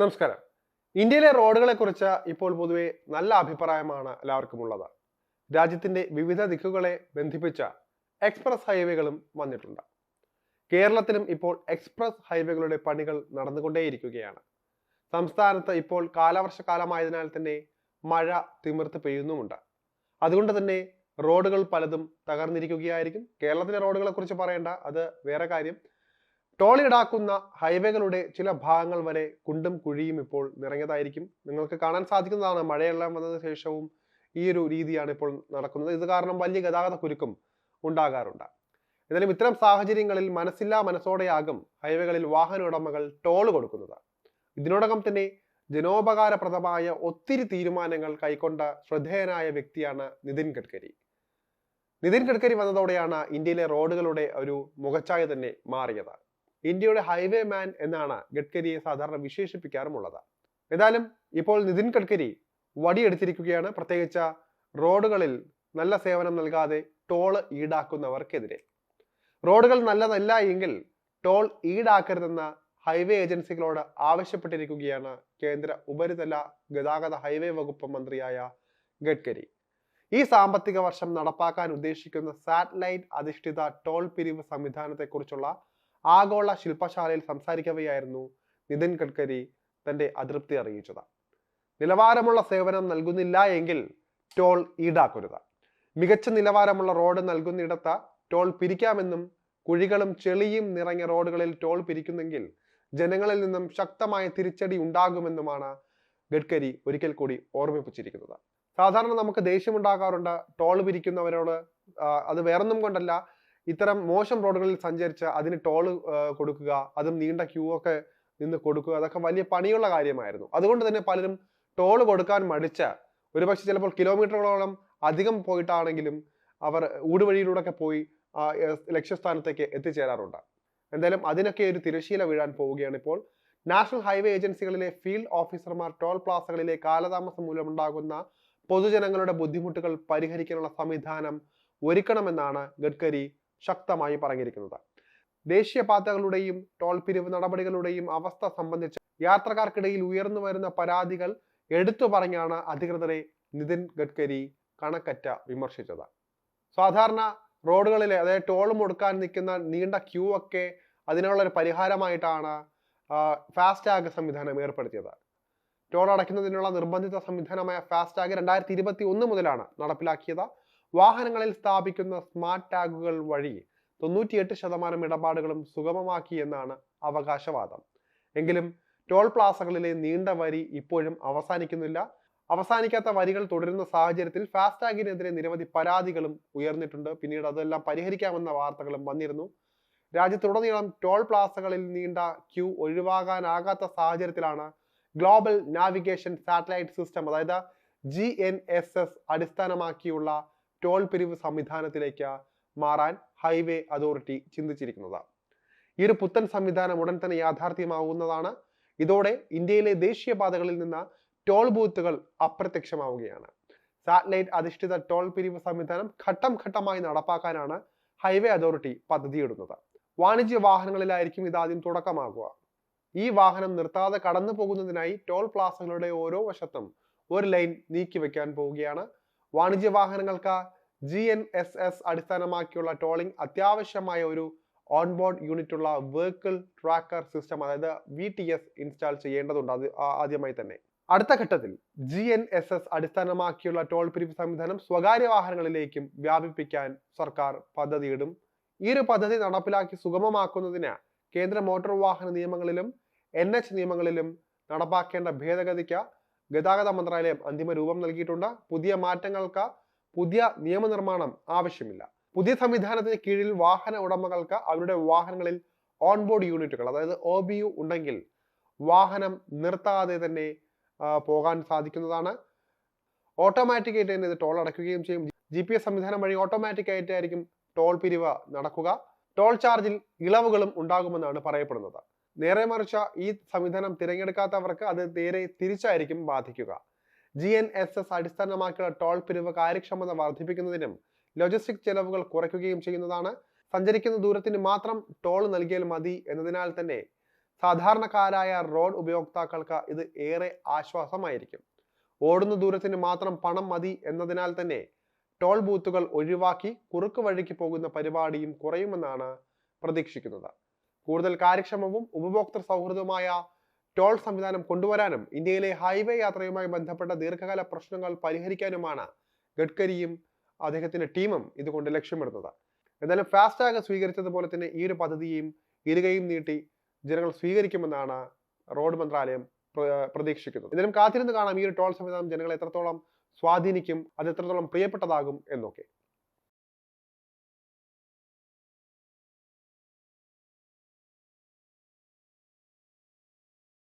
നമസ്കാരം. ഇന്ത്യയിലെ റോഡുകളെ കുറിച്ച് ഇപ്പോൾ പൊതുവെ നല്ല അഭിപ്രായമാണ് എല്ലാവർക്കും ഉള്ളത് രാജ്യത്തിന്റെ വിവിധ ദിക്കുകളെ ബന്ധിപ്പിച്ച എക്സ്പ്രസ് ഹൈവേകളും വന്നിട്ടുണ്ട്. കേരളത്തിലും ഇപ്പോൾ എക്സ്പ്രസ് ഹൈവേകളുടെ പണികൾ നടന്നുകൊണ്ടേയിരിക്കുകയാണ്. സംസ്ഥാനത്ത് ഇപ്പോൾ കാലവർഷക്കാലമായതിനാൽ തന്നെ മഴ തിമിർത്ത് പെയ്യുന്നുമുണ്ട്. അതുകൊണ്ട് തന്നെ റോഡുകൾ പലതും തകർന്നിരിക്കുകയായിരിക്കും. കേരളത്തിലെ റോഡുകളെ കുറിച്ച് പറയേണ്ട അത് വേറെ കാര്യം. ടോൾ ഈടാക്കുന്ന ഹൈവേകളുടെ ചില ഭാഗങ്ങൾ വരെ കുണ്ടും കുഴിയും ഇപ്പോൾ നിറഞ്ഞതായിരിക്കും. നിങ്ങൾക്ക് കാണാൻ സാധിക്കുന്നതാണ് മഴയെല്ലാം വന്നതിന് ശേഷവും ഈ ഒരു രീതിയാണ് ഇപ്പോൾ നടക്കുന്നത്. ഇത് കാരണം വലിയ ഗതാഗത കുരുക്കും ഉണ്ടാകാറുണ്ട്. എന്നാലും ഇത്തരം സാഹചര്യങ്ങളിൽ മനസ്സില്ലാ മനസ്സോടെയാകും ഹൈവേകളിൽ വാഹന ഉടമകൾ ടോൾ കൊടുക്കുന്നത്. ഇതിനോടകം തന്നെ ജനോപകാരപ്രദമായ ഒത്തിരി തീരുമാനങ്ങൾ കൈക്കൊണ്ട ശ്രദ്ധേയനായ വ്യക്തിയാണ് നിതിൻ ഗഡ്കരി. നിതിൻ ഗഡ്കരി വന്നതോടെയാണ് ഇന്ത്യയിലെ റോഡുകളുടെ ഒരു മുഖച്ഛായ തന്നെ മാറിയത്. ഇന്ത്യയുടെ ഹൈവേ മാൻ എന്നാണ് ഗഡ്കരിയെ സാധാരണ വിശേഷിപ്പിക്കാറുമുള്ളത്. ഏതായാലും ഇപ്പോൾ നിതിൻ ഗഡ്കരി വടിയെടുത്തിരിക്കുകയാണ്. പ്രത്യേകിച്ച് റോഡുകളിൽ നല്ല സേവനം നൽകാതെ ടോൾ ഈടാക്കുന്നവർക്കെതിരെ. റോഡുകൾ നല്ലതല്ല എങ്കിൽ ടോൾ ഈടാക്കരുതെന്ന ഹൈവേ ഏജൻസികളോട് ആവശ്യപ്പെട്ടിരിക്കുകയാണ് കേന്ദ്ര ഉപരിതല ഗതാഗത ഹൈവേ വകുപ്പ് മന്ത്രിയായ ഗഡ്കരി. ഈ സാമ്പത്തിക വർഷം നടപ്പാക്കാൻ ഉദ്ദേശിക്കുന്ന സാറ്റലൈറ്റ് അധിഷ്ഠിത ടോൾ പിരിവ് സംവിധാനത്തെക്കുറിച്ചുള്ള ആഗോള ശില്പശാലയിൽ സംസാരിക്കവെയായിരുന്നു നിതിൻ ഗഡ്കരി തന്റെ അതൃപ്തി അറിയിച്ചത്. നിലവാരമുള്ള സേവനം നൽകുന്നില്ല എങ്കിൽ ടോൾ ഈടാക്കരുത്. മികച്ച നിലവാരമുള്ള റോഡ് നൽകുന്നിടത്ത് ടോൾ പിരിക്കാമെന്നും കുഴികളും ചെളിയും നിറഞ്ഞ റോഡുകളിൽ ടോൾ പിരിക്കുന്നെങ്കിൽ ജനങ്ങളിൽ നിന്നും ശക്തമായ തിരിച്ചടി ഉണ്ടാകുമെന്നുമാണ് ഗഡ്കരി ഒരിക്കൽ കൂടി ഓർമ്മിപ്പിച്ചിരിക്കുന്നത്. സാധാരണ നമുക്ക് ദേഷ്യമുണ്ടാകാറുണ്ട് ടോൾ പിരിക്കുന്നവരോട് അത് വേറൊന്നും കൊണ്ടല്ല ഇത്തരം മോശം റോഡുകളിൽ സഞ്ചരിച്ച് അതിന് ടോൾ കൊടുക്കുക അതും നീണ്ട ക്യൂ ഒക്കെ നിന്ന് കൊടുക്കുക അതൊക്കെ വലിയ പണിയുള്ള കാര്യമായിരുന്നു. അതുകൊണ്ട് തന്നെ പലരും ടോൾ കൊടുക്കാൻ മടിച്ച ഒരുപക്ഷെ ചിലപ്പോൾ കിലോമീറ്ററുകളോളം അധികം പോയിട്ടാണെങ്കിലും അവർ ഊടുവഴിയിലൂടെയൊക്കെ പോയി ലക്ഷ്യസ്ഥാനത്തേക്ക് എത്തിച്ചേരാറുണ്ട്. എന്തായാലും അതിനൊക്കെ ഒരു തിരശീല വീഴാൻ പോവുകയാണ് ഇപ്പോൾ. നാഷണൽ ഹൈവേ ഏജൻസികളിലെ ഫീൽഡ് ഓഫീസർമാർ ടോൾ പ്ലാസകളിലെ കാലതാമസം മൂലമുണ്ടാകുന്ന പൊതുജനങ്ങളുടെ ബുദ്ധിമുട്ടുകൾ പരിഹരിക്കാനുള്ള സംവിധാനം ഒരുക്കണമെന്നാണ് ഗഡ്കരി ശക്തമായി പറഞ്ഞിരിക്കുന്നത്. ദേശീയപാതകളുടെയും ടോൾ പിരിവ് നടപടികളുടെയും അവസ്ഥ സംബന്ധിച്ച് യാത്രക്കാർക്കിടയിൽ ഉയർന്നു വരുന്ന പരാതികൾ എടുത്തു പറഞ്ഞാണ് അധികൃതരെ നിതിൻ ഗഡ്കരി കണക്കറ്റ വിമർശിച്ചത്. സാധാരണ റോഡുകളിലെ അതായത് ടോൾ മുടുക്കാൻ നിൽക്കുന്ന നീണ്ട ക്യൂ ഒക്കെ അതിനുള്ള ഒരു പരിഹാരമായിട്ടാണ് ഫാസ്ടാഗ് സംവിധാനം ഏർപ്പെടുത്തിയത്. ടോൾ അടയ്ക്കുന്നതിനുള്ള നിർബന്ധിത സംവിധാനമായ ഫാസ്ടാഗ് രണ്ടായിരത്തി ഇരുപത്തി ഒന്ന് മുതലാണ് നടപ്പിലാക്കിയത്. വാഹനങ്ങളിൽ സ്ഥാപിക്കുന്ന സ്മാർട്ട് ടാഗുകൾ വഴി തൊണ്ണൂറ്റിയെട്ട് ശതമാനം ഇടപാടുകളും സുഗമമാക്കി എന്നാണ് അവകാശവാദം. എങ്കിലും ടോൾ പ്ലാസകളിലെ നീണ്ട വരി ഇപ്പോഴും അവസാനിക്കുന്നില്ല. അവസാനിക്കാത്ത വരികൾ തുടരുന്ന സാഹചര്യത്തിൽ ഫാസ്ടാഗിനെതിരെ നിരവധി പരാതികളും ഉയർന്നിട്ടുണ്ട്. പിന്നീട് അതെല്ലാം പരിഹരിക്കാമെന്ന വാർത്തകളും വന്നിരുന്നു. രാജ്യത്തുടനീളം ടോൾ പ്ലാസകളിൽ നീണ്ട ക്യൂ ഒഴിവാകാനാകാത്ത സാഹചര്യത്തിലാണ് ഗ്ലോബൽ നാവിഗേഷൻ സാറ്റലൈറ്റ് സിസ്റ്റം അതായത് ജി അടിസ്ഥാനമാക്കിയുള്ള ടോൾ പിരിവ് സംവിധാനത്തിലേക്ക് മാറാൻ ഹൈവേ അതോറിറ്റി ചിന്തിച്ചിരിക്കുന്നത്. ഈ ഒരു പുത്തൻ സംവിധാനം ഉടൻ തന്നെ യാഥാർത്ഥ്യമാവുന്നതാണ്. ഇതോടെ ഇന്ത്യയിലെ ദേശീയപാതകളിൽ നിന്ന് ടോൾ ബൂത്തുകൾ അപ്രത്യക്ഷമാവുകയാണ്. സാറ്റലൈറ്റ് അധിഷ്ഠിത ടോൾ പിരിവ് സംവിധാനം ഘട്ടം ഘട്ടമായി നടപ്പാക്കാനാണ് ഹൈവേ അതോറിറ്റി പദ്ധതിയിടുന്നത്. വാണിജ്യ വാഹനങ്ങളിലായിരിക്കും ഇതാദ്യം തുടക്കമാകുക. ഈ വാഹനം നിർത്താതെ കടന്നു പോകുന്നതിനായി ടോൾ പ്ലാസകളുടെ ഓരോ വശത്തും ഒരു ലൈൻ നീക്കി വെക്കാൻ പോവുകയാണ്. വാണിജ്യ വാഹനങ്ങൾക്ക് ജി എൻ എസ് എസ് അടിസ്ഥാനമാക്കിയുള്ള ടോളിംഗ് അത്യാവശ്യമായ ഒരു ഓൺബോർഡ് യൂണിറ്റ് ഉള്ള വെഹിക്കിൾ ട്രാക്കർ സിസ്റ്റം അതായത് വി ടി എസ് ഇൻസ്റ്റാൾ ചെയ്യേണ്ടതുണ്ട് അത് ആദ്യമായി തന്നെ. അടുത്ത ഘട്ടത്തിൽ ജി എൻ എസ് എസ് അടിസ്ഥാനമാക്കിയുള്ള ടോൾ പിരിവ് സംവിധാനം സ്വകാര്യ വാഹനങ്ങളിലേക്കും വ്യാപിപ്പിക്കാൻ സർക്കാർ പദ്ധതിയിടും. ഈ ഒരു പദ്ധതി നടപ്പിലാക്കി സുഗമമാക്കുന്നതിന് കേന്ദ്ര മോട്ടോർ വാഹന നിയമങ്ങളിലും എൻ എച്ച് നിയമങ്ങളിലും നടപ്പാക്കേണ്ട ഭേദഗതിക്ക് ഗതാഗത മന്ത്രാലയം അന്തിമ രൂപം നൽകിയിട്ടുണ്ട്. പുതിയ മാറ്റങ്ങൾക്ക് പുതിയ നിയമനിർമ്മാണം ആവശ്യമില്ല. പുതിയ സംവിധാനത്തിന് കീഴിൽ വാഹന ഉടമകൾക്ക് അവരുടെ വാഹനങ്ങളിൽ ഓൺബോർഡ് യൂണിറ്റുകൾ അതായത് ഒ ബി യു ഉണ്ടെങ്കിൽ വാഹനം നിർത്താതെ തന്നെ പോകാൻ സാധിക്കുന്നതാണ്. ഓട്ടോമാറ്റിക് ആയിട്ട് തന്നെ ഇത് ടോൾ അടയ്ക്കുകയും ചെയ്യും. ജി പി എസ് സംവിധാനം വഴി ഓട്ടോമാറ്റിക് ആയിട്ടായിരിക്കും ടോൾ പിരിവ് നടക്കുക. ടോൾ ചാർജിൽ ഇളവുകളും ഉണ്ടാകുമെന്നാണ് പറയപ്പെടുന്നത്. നേരെ മറിച്ച് ഈ സംവിധാനം തിരഞ്ഞെടുക്കാത്തവർക്ക് അത് നേരെ തിരിച്ചായിരിക്കും ബാധിക്കുക. ജി എൻ എസ് എസ് അടിസ്ഥാനമാക്കിയുള്ള ടോൾ പിരിവ് കാര്യക്ഷമത വർദ്ധിപ്പിക്കുന്നതിനും ലോജിസ്റ്റിക് ചെലവുകൾ കുറയ്ക്കുകയും ചെയ്യുന്നതാണ്. സഞ്ചരിക്കുന്ന ദൂരത്തിന് മാത്രം ടോൾ നൽകിയാൽ മതി എന്നതിനാൽ തന്നെ സാധാരണക്കാരായ റോഡ് ഉപയോക്താക്കൾക്ക് ഇത് ഏറെ ആശ്വാസമായിരിക്കും. ഓടുന്ന ദൂരത്തിന് മാത്രം പണം മതി എന്നതിനാൽ തന്നെ ടോൾ ബൂത്തുകൾ ഒഴിവാക്കി കുറുക്ക് വഴിക്ക് പോകുന്ന പരിപാടിയും കുറയുമെന്നാണ് പ്രതീക്ഷിക്കുന്നത്. കൂടുതൽ കാര്യക്ഷമവും ഉപഭോക്തൃ സൗഹൃദവുമായ ടോൾ സംവിധാനം കൊണ്ടുവരാനും ഇന്ത്യയിലെ ഹൈവേ യാത്രയുമായി ബന്ധപ്പെട്ട ദീർഘകാല പ്രശ്നങ്ങൾ പരിഹരിക്കാനുമാണ് ഗഡ്കരിയും അദ്ദേഹത്തിന്റെ ടീമും ഇതുകൊണ്ട് ലക്ഷ്യമിടുന്നത്. എന്നാലും ഫാസ്ടാഗ് സ്വീകരിച്ചതുപോലെ തന്നെ ഈ ഒരു പദ്ധതിയും ഇരുകയും നീട്ടി ജനങ്ങൾ സ്വീകരിക്കുമെന്നാണ് റോഡ് മന്ത്രാലയം പ്ര- പ്രതീക്ഷിക്കുന്നത്. ഇതിലും കാത്തിരുന്ന് കാണാം ഈ ഒരു ടോൾ സംവിധാനം ജനങ്ങളെ എത്രത്തോളം സ്വാധീനിക്കും അത് എത്രത്തോളം പ്രിയപ്പെട്ടതാകും എന്നൊക്കെ.